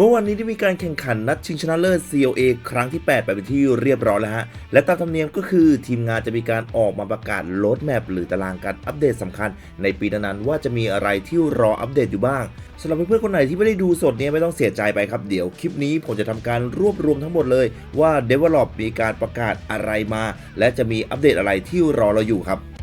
เมื่อวันนี้ได้มีการแข่งขันนัดชิงชนะเลิศ COA ครั้งที่ 8 ไปเป็นที่เรียบร้อยแล้วฮะ และตามธรรมเนียมก็คือทีมงานจะมีการออกมาประกาศโ o ดแมปหรือตารางการอัปเดตสำคัญ ในปีนั้นๆว่าจะมีอะไรที่รออัปเดตอยู่บ้างสำหรับเพื่อนๆคนไหนที่ไม่ได้ดูสดเนี่ยไม่ต้องเสียใจไปครับ เดี๋ยวคลิปนี้ผมจะทำการรวบรวมทั้งหมดเลย ว่า Develop มีการประกาศอะไรมา และจะมีอัปเดตอะไรที่รอเราอยู่ครับ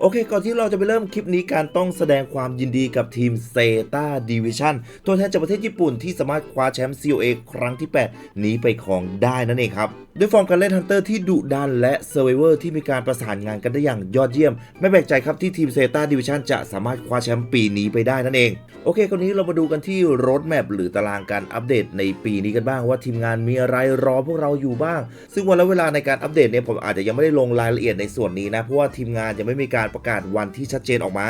โอเค ก่อนที่เราจะไปเริ่มคลิปนี้การต้องแสดงความยินดีกับทีมเซตาดิวิชันตัวแทนจากประเทศญี่ปุ่นที่สามารถคว้าแชมป์ COA ครั้งที่ 8 นี้ไปครองได้นั่นเองครับด้วยฟอร์มการเล่นฮันเตอร์ที่ดุดันและเซอร์ไวเวอร์ที่มีการประสานงานกันได้อย่างยอดเยี่ยม ไม่แปลกใจครับที่ทีมเซตาดิวิชันจะสามารถคว้าแชมป์ปีนี้ไปได้นั่นเอง โอเค คราวนี้เรามาดูกันที่รถแมพหรือตารางการอัปเดตในปีนี้กันบ้างว่าทีมงานมีอะไรรอพวกเราอยู่บ้าง ซึ่งวันและเวลาในการอัปเดตเนี่ยผมอาจจะยังไม่ได้ลงรายละเอียดในส่วนนี้นะเพราะว่าทีมงานยังไม่มีการประกาศวันที่ชัดเจนออกมา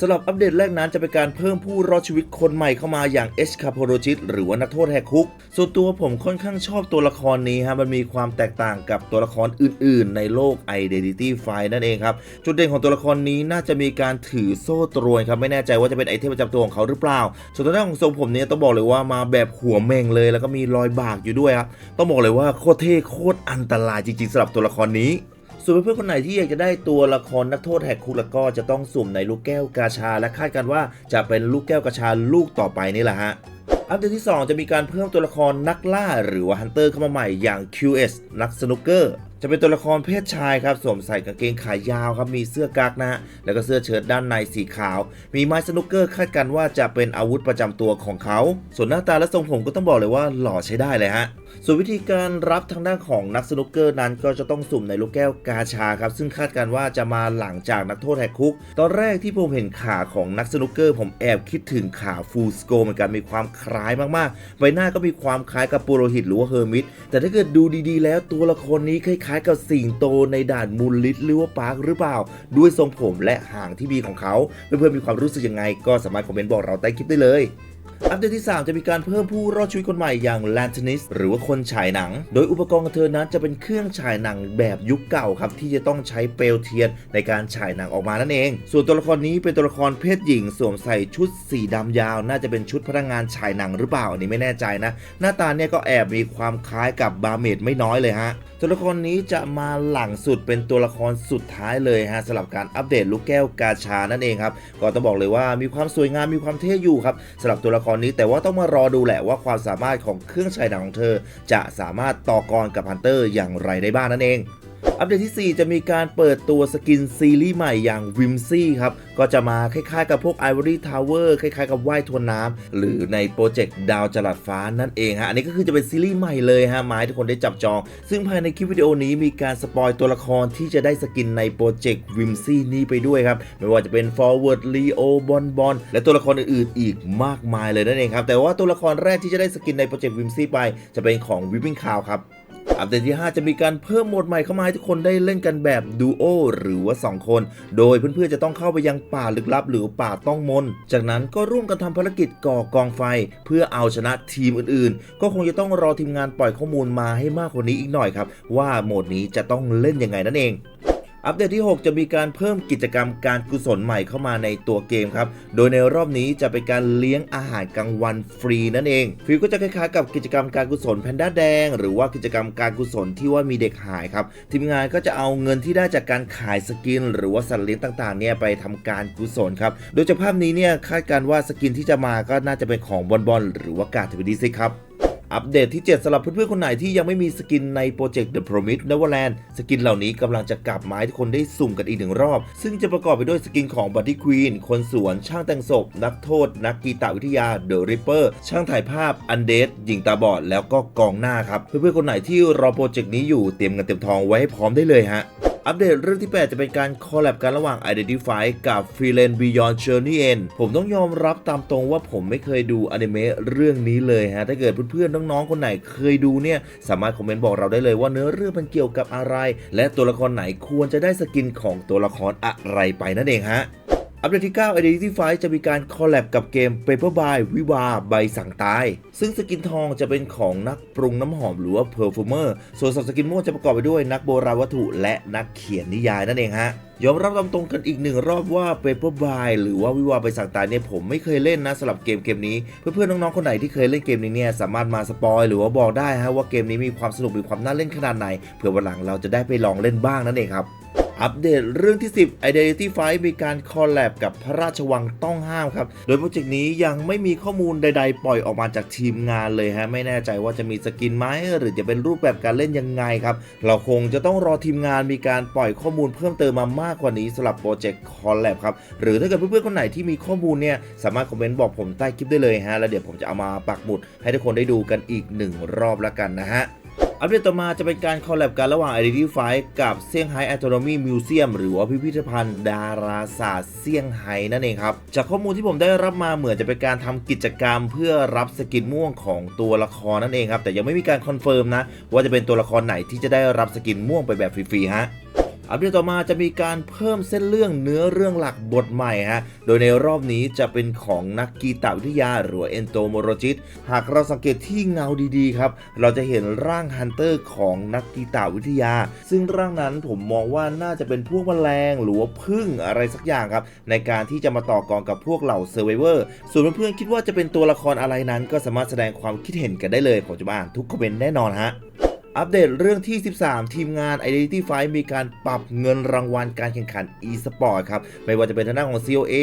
สำหรับอัปเดตแรกนั้นจะเป็นการเพิ่มผู้รอดชีวิตคนใหม่เข้ามาอย่างเอชคาโพโรจิตหรือว่านักโทษแหกคุก ส่วนตัวผมค่อนข้างชอบตัวละครนี้ฮะมันมีความแตกต่างกับตัวละครอื่นๆ ในโลก Identity f i นั่นเองครับ จุดเด่นของตัวละครนี้น่าจะมีการถือโซ่ตรวนครับ ไม่แน่ใจว่าจะเป็นไอเทมประจำตัวของเขาหรือเปล่า ส่วนตัวด้านของทรงผมเนี่ยต้องบอกเลยว่ามาแบบหัวเม่งเลย แล้วก็มีรอยบากอยู่ด้วยครับต้องบอกเลยว่าโคตรเท่โคตรอันตรายจริงๆสำหรับตัวละครนี้ ส่วนเพื่อนๆคนไหนที่อยากจะได้ตัวละครนักโทษแหกคุกแล้วก็จะต้องสุ่มในลูกแก้วกาชา และคาดกันว่าจะเป็นลูกแก้วกาชาลูกต่อไปนี่แหละฮะอัปเดตที่ 2 จะมีการเพิ่มตัวละครนักล่าหรือว่าฮันเตอร์เข้ามาใหม่อย่าง QS นักสนุกเกอร์จะเป็นตัวละครเพศชายครับสวมใส่กางเกงขายาวครับมีเสื้อกั๊กนะ แล้วก็เสื้อเชิ้ตด้านในสีขาว มีไม้สนุกเกอร์คาดกันว่าจะเป็นอาวุธประจำตัวของเขา ส่วนหน้าตาและทรงผมก็ต้องบอกเลยว่าหล่อใช้ได้เลยฮะ ส่วนวิธีการรับทางด้านของนักสนุกเกอร์นั้นก็จะต้องสุ่มในลูกแก้วกาชาครับซึ่งคาดการณ์ว่าจะมาหลังจากนักโทษแหกคุก ตอนแรกที่ผมเห็นขาของนักสนุกเกอร์ผมแอบคิดถึงขาฟูสโกเหมือนกันมีความคล้ายมากๆ ใบหน้าก็มีความคล้ายกับปุโรหิตหรือว่าเฮอร์มิตแต่ถ้าเกิดดูดีๆ แล้วตัวละครนี้คล้ายๆ กับสิงโตในด่านมูลลิทหรือว่าปาร์คหรือเปล่า ด้วยทรงผมและหางที่มีของเขาเพื่อนๆมีความรู้สึกยังไง ก็สามารถคอมเมนต์บอกเราใต้คลิปได้เลย อัปเดตที่ 3 จะมีการเพิ่มผู้รอดชีวิตคนใหม่อย่างแลนทนิสหรือว่าคนฉายหนัง โดยอุปกรณ์ของเธอนั้นจะเป็นเครื่องฉายหนังแบบยุคเก่าครับที่จะต้องใช้เปลวเทียนในการฉายหนังออกมานั่นเอง ส่วนตัวละครนี้เป็นตัวละครเพศหญิงสวมใส่ชุดสีดำยาว น่าจะเป็นชุดพนักงานฉายหนังหรือเปล่าอันนี้ไม่แน่ใจนะ หน้าตาเนี่ยก็แอบมีความคล้ายกับบาเมดไม่น้อยเลยฮะ ตัวละครนี้จะมาหลังสุดเป็นตัวละครสุดท้ายเลยฮะสำหรับการอัปเดตลูกแก้วกาชานั่นเองครับก็ต้องบอกเลยว่ามีความสวยงามมีความเท่อยู่ครับสำหรับตัวละครนี้แต่ว่าต้องมารอดูแหละว่าความสามารถของเครื่องฉายหนังของเธอ จะสามารถต่อกรกับฮันเตอร์อย่างไรได้บ้างนั่นเอง อัปเดตที่ 4 จะมีการเปิดตัวสกินซีรีส์ใหม่อย่างวิมซี่ครับ ก็จะมาคล้ายๆกับพวก Ivory Tower คล้ายๆกับว่ายทวนน้ำหรือในโปรเจกต์ดาวจรัสฟ้านั่นเองฮะ อันนี้ก็คือจะเป็นซีรีส์ใหม่เลยฮะมาให้ทุกคนได้จับจอง ซึ่งภายในคลิปวิดีโอนี้มีการสปอยตัวละครที่จะได้สกินในโปรเจกต์วิมซี่นี้ไปด้วยครับ ไม่ว่าจะเป็น Forward Leo Bon Bon และตัวละครอื่นๆ อีกมากมายเลยนั่นเองครับ แต่ว่าตัวละครแรกที่จะได้สกินในโปรเจกต์วิมซี่ไป จะเป็นของ Whipping Cow ครับ อัปเดตที่ 5 จะมีการเพิ่มโหมดใหม่เข้ามาให้ทุกคนได้เล่นกันแบบดูโอหรือว่า 2 คน โดยเพื่อนๆจะต้องเข้าไปยังป่าลึกลับหรือป่าต้องมน จากนั้นก็ร่วมกันทำภารกิจก่อกองไฟ เพื่อเอาชนะทีมอื่นๆ ก็คงจะต้องรอทีมงานปล่อยข้อมูลมาให้มากกว่านี้อีกหน่อยครับ ว่าโหมดนี้จะต้องเล่นยังไงนั่นเอง อัปเดตที่ 6 จะมีการเพิ่มกิจกรรมการกุศลใหม่เข้ามาในตัวเกมครับ โดยในรอบนี้จะเป็นการเลี้ยงอาหารกลางวันฟรีนั่นเอง ฟิลก็จะคล้ายๆกับกิจกรรมการกุศลแพนด้าแดง หรือว่ากิจกรรมการกุศลที่ว่ามีเด็กหายครับ ทีมงานก็จะเอาเงินที่ได้จากการขายสกิน หรือว่าสัตว์เลี้ยงต่างๆเนี่ยไปทำการกุศลครับ โดยจากภาพนี้เนี่ยคาดการณ์ว่าสกินที่จะมาก็น่าจะเป็นของบอลบอลหรือว่ากาดทวีดีซิครับ อัปเดตที่ 7สำหรับเพื่อนๆ คนไหนที่ยังไม่มีสกินในโปรเจกต์ The Promise Neverland สกินเหล่านี้กำลังจะกลับมาให้ทุกคนได้สุ่มกันอีกหนึ่งรอบ ซึ่งจะประกอบไปด้วยสกินของ Buddy Queen คนสวนช่างแต่งศพ นักโทษ นักกีตาวิทยา The Ripper ช่างถ่ายภาพอันเดดหญิงตาบอด แล้วก็กองหน้าครับ เพื่อนๆ คนไหนที่รอโปรเจกต์นี้อยู่เตรียมเงินเตรียมทองไว้ให้พร้อมได้เลยฮะ อัปเดตเรื่องที่ 8 จะเป็นการคอลแลบกันระหว่าง Identify กับ f r e e l a n d Beyond Journey End ผมต้องยอมรับตามตรงว่าผมไม่เคยดูอนิเมะเรื่องนี้เลยฮะ ถ้าเกิดเพื่อนๆน้องๆคนไหนเคยดูเนี่ย สามารถคอมเมนต์บอกเราได้เลยว่าเนื้อเรื่องมันเกี่ยวกับอะไร และตัวละครไหนควรจะได้สกินของตัวละครอะไรไปนั่นเองฮะ อัปเดตที่ 9 Identity Five จะมีการคอลแลบกับเกม Paper by วิวาใบสั่งตาย ซึ่งสกินทองจะเป็นของนักปรุงน้ำหอมหรือว่า Perfumer ส่วนสับสกินม่วงจะประกอบไปด้วยนักโบราณวัตถุและนักเขียนนิยายนั่นเองฮะยอมรับตามตรงกันอีกหนึ่งรอบว่า Paper by หรือว่าวิวาใบสั่งตายเนี่ยผมไม่เคยเล่นนะสำหรับเกมเกมนี้ เพื่อนๆน้องๆคนไหนที่เคยเล่นเกมนี้เนี่ยสามารถมาสปอยหรือว่าบอกได้ฮะว่าเกมนี้มีความสนุกมีความน่าเล่นขนาดไหนเผื่อวันหลังเราจะได้ไปลองเล่นบ้างนั่นเองครับ อัปเดตเรื่องที่ 10 Identity f i มีการคอลแลบกับพระราชวังต้องห้ามครับ โดยโปรเจกต์นี้ยังไม่มีข้อมูลใด ๆ ปล่อยออกมาจากทีมงานเลยฮะ ไม่แน่ใจว่าจะมีสกินไหมหรือจะเป็นรูปแบบการเล่นยังไงครับ เราคงจะต้องรอทีมงานมีการปล่อยข้อมูลเพิ่มเติมมามากกว่านี้สำหรับโปรเจกต์คอลแลบครับ หรือถ้าเกิดเพื่อนๆคนไหนที่มีข้อมูลเนี่ยสามารถคอมเมนต์บอกผมใต้คลิปได้เลยฮะ แล้วเดี๋ยวผมจะเอามาปักหมุดให้ทุกคนได้ดูกันอีกหนึ่งรอบแล้วกันนะฮะ อัปเดตต่อมาจะเป็นการคอลแลบกันระหว่าง Identity Fight กับเซี่ยงไฮ้ Anatomy Museum หรือว่าพิพิธภัณฑ์ดาราศาสตร์เซี่ยงไฮ้นั่นเองครับ จากข้อมูลที่ผมได้รับมาเหมือนจะเป็นการทำกิจกรรม เพื่อรับสกินม่วงของตัวละครนั่นเองครับ แต่ยังไม่มีการคอนเฟิร์มนะ ว่าจะเป็นตัวละครไหนที่จะได้รับสกินม่วงไปแบบฟรีๆฮะ อัปเดตต่อมาจะมีการเพิ่มเส้นเรื่องเนื้อเรื่องหลักบทใหม่ฮะ โดยในรอบนี้จะเป็นของนักกีตวิทยาหรือเอนโตโมโรจิต หากเราสังเกตที่เงาดีๆครับ เราจะเห็นร่างฮันเตอร์ของนักกีตวิทยา ซึ่งร่างนั้นผมมองว่าน่าจะเป็นพวกแมลงหรือว่าพึ่งอะไรสักอย่างครับ ในการที่จะมาต่อกรกับพวกเหล่าเซอร์ไวเวอร์ ส่วนเพื่อนๆคิดว่าจะเป็นตัวละครอะไรนั้น ก็สามารถแสดงความคิดเห็นกันได้เลยผมจะอ่านทุกคอมเมนต์แน่นอนฮะ อัปเดตเรื่องที่ 13 ทีมงาน Identity Fight มีการปรับเงินรางวัลการแข่งขัน e-sport ครับ ไม่ว่าจะเป็นทางด้านของ COA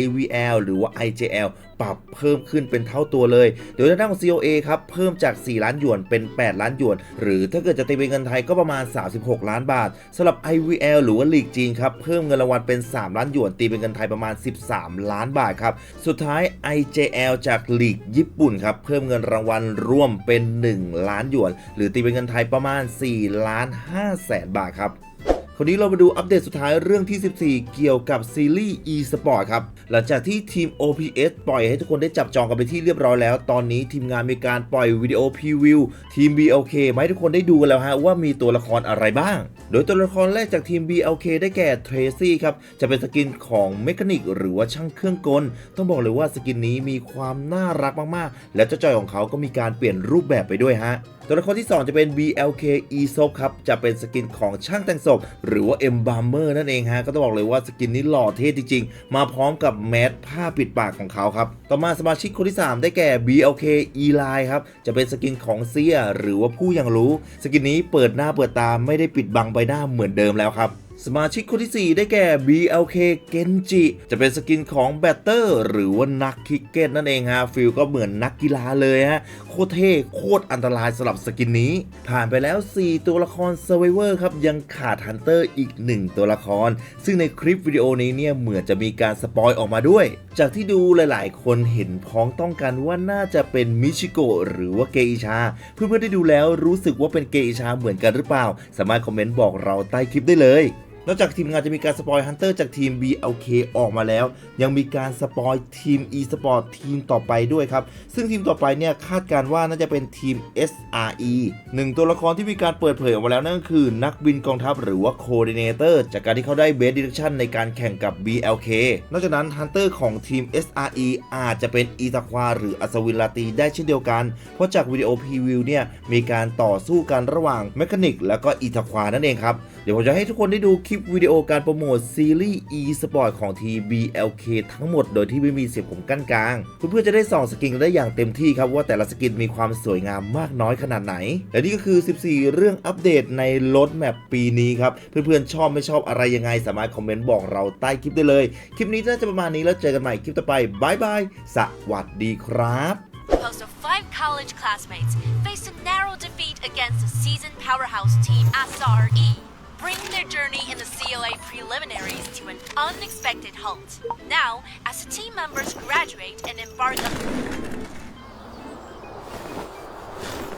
IVL หรือว่า IJL ปรับเพิ่มขึ้นเป็นเท่าตัวเลยโดยทางด้านของ COA ครับเพิ่มจาก 4 ล้านหยวนเป็น 8 ล้านหยวน หรือถ้าเกิดจะตีเป็นเงินไทยก็ประมาณ 36 ล้านบาทสำหรับ IVL หรือว่าลีกจีนครับเพิ่มเงินรางวัลเป็น 3 ล้านหยวน ตีเป็นเงินไทยประมาณ 13 ล้านบาทครับสุดท้าย IJL จากลีกญี่ปุ่นครับเพิ่มเงินรางวัลรวมเป็น 1 ล้านหยวน หรือตีเป็นเงินไทยประมาณ4ล้าน5แสนบาทครับ คราวนี้เรามาดูอัปเดตสุดท้ายเรื่องที่ 14 เกี่ยวกับซีรีส์ e-sport ครับ หลังจากที่ทีม OPS ปล่อยให้ทุกคนได้จับจองกันไปที่เรียบร้อยแล้ว ตอนนี้ทีมงานมีการปล่อยวิดีโอพรีวิวทีม BLK มาให้ทุกคนได้ดูกันแล้วฮะว่ามีตัวละครอะไรบ้าง โดยตัวละครแรกจากทีม BLK ได้แก่เทรซี่ครับ จะเป็นสกินของเมคานิกหรือว่าช่างเครื่องกล ต้องบอกเลยว่าสกินนี้มีความน่ารักมากๆ และเจ้าจอยของเขาก็มีการเปลี่ยนรูปแบบไปด้วยฮะตัวละครที่ 2 จะเป็น BLK e s o p ครับ จะเป็นสกินของช่างแต่งศพหรือว่าเอ็มบาร์เมอร์นั่นเองฮะ ก็ต้องบอกเลยว่าสกินนี้หล่อเท่จริงๆ มาพร้อมกับแมสผ้าปิดปากของเขาครับ ต่อมาสมาชิกคนที่ 3 ได้แก่ BLK e l i ครับ จะเป็นสกินของเซียหรือว่าผู้ยังรู้ สกินนี้เปิดหน้าเปิดตาไม่ได้ปิดบังใบหน้าเหมือนเดิมแล้วครับ สมาชิกคนที่ 4 ได้แก่ BLK Genji จะเป็นสกินของแบตเตอร์ หรือว่านักคิกเก็ตนั่นเองฮะฟิลก็เหมือนนักกีฬาเลยฮะ โคตรเท่ โคตรอันตรายสำหรับสกินนี้ ผ่านไปแล้ว 4 ตัวละคร Survivor ครับ ยังขาดฮันเตอร์อีก 1 ตัวละคร ซึ่งในคลิปวิดีโอนี้เนี่ย เหมือนจะมีการสปอยออกมาด้วย จากที่ดูหลาย ๆ คนเห็นพ้องต้องกันว่าน่าจะเป็นมิชิโกะหรือว่าเกอิชา เพื่อนๆได้ดูแล้วรู้สึกว่าเป็นเกอิชาเหมือนกันหรือเปล่า สามารถคอมเมนต์บอกเราใต้คลิปได้เลย นอกจากทีมงานจะมีการสปอยฮันเตอร์จากทีม BLK ออกมาแล้ว ยังมีการสปอยทีม eSport ทีมต่อไปด้วยครับ ซึ่งทีมต่อไปเนี่ยคาดการณ์ว่าน่าจะเป็นทีม SRE หนึ่งตัวละครที่มีการเปิดเผยออกมาแล้วนั่นก็คือนักบินกองทัพหรือว่า Coordinator จากการที่เขาได้เบสดิเรคชันในการแข่งกับ BLK นอกจากนั้นฮันเตอร์ของทีม SRE อาจจะเป็นอีตาควาหรืออัศวินลาตีได้เช่นเดียวกัน เพราะจากวิดีโอพรีวิวเนี่ยมีการต่อสู้กันระหว่างแมคานิก แล้วก็อีตาควานั่นเองครับ ดี๋ยวผมจะให้ทุกคนได้ดูคลิปวิดีโอการโปรโมทซีรีส์ e-sport ของที BLK ทั้งหมดโดยที่ไม่มีเสียงผมกั้นกลาง เพื่อนๆจะได้ส่องสกินได้อย่างเต็มที่ครับ ว่าแต่ละสกินมีความสวยงามมากน้อยขนาดไหน และนี่ก็คือ 14 เรื่องอัปเดตในรถแมปปีนี้ครับ เพื่อนๆชอบไม่ชอบอะไรยังไง สามารถคอมเมนต์บอกเราใต้คลิปได้เลย คลิปนี้น่าจะประมาณนี้แล้วเจอกันใหม่คลิปต่อไปบายบายสวัสดีครับ Composed of five college classmates faced a narrow defeat against the seasoned powerhouse team SRE, bringing their journey in the COA preliminaries to an unexpected halt. Now, as the team members graduate and embark on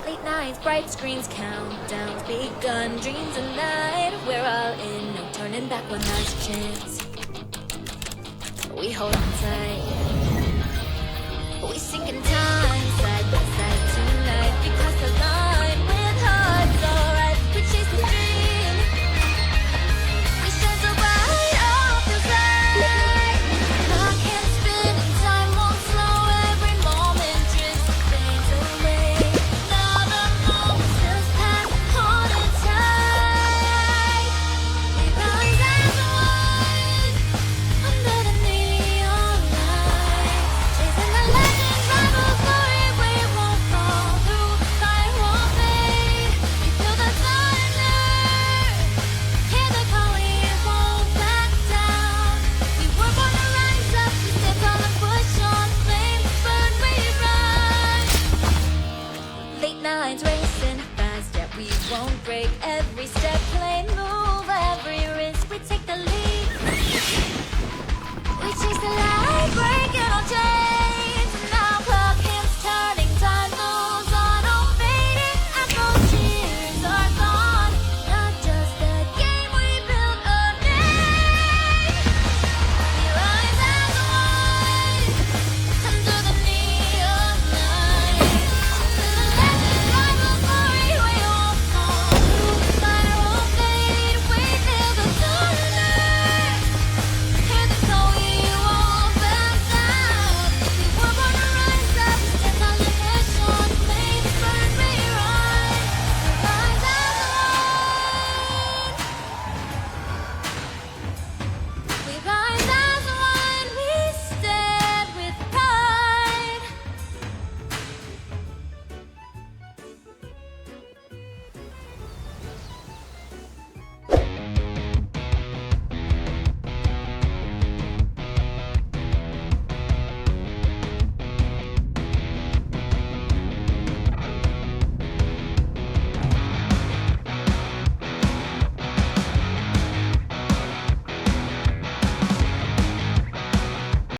Late nights, bright screens, countdowns begun. Dreams of night, we're all in, no turning back one last chance. We hold on tight,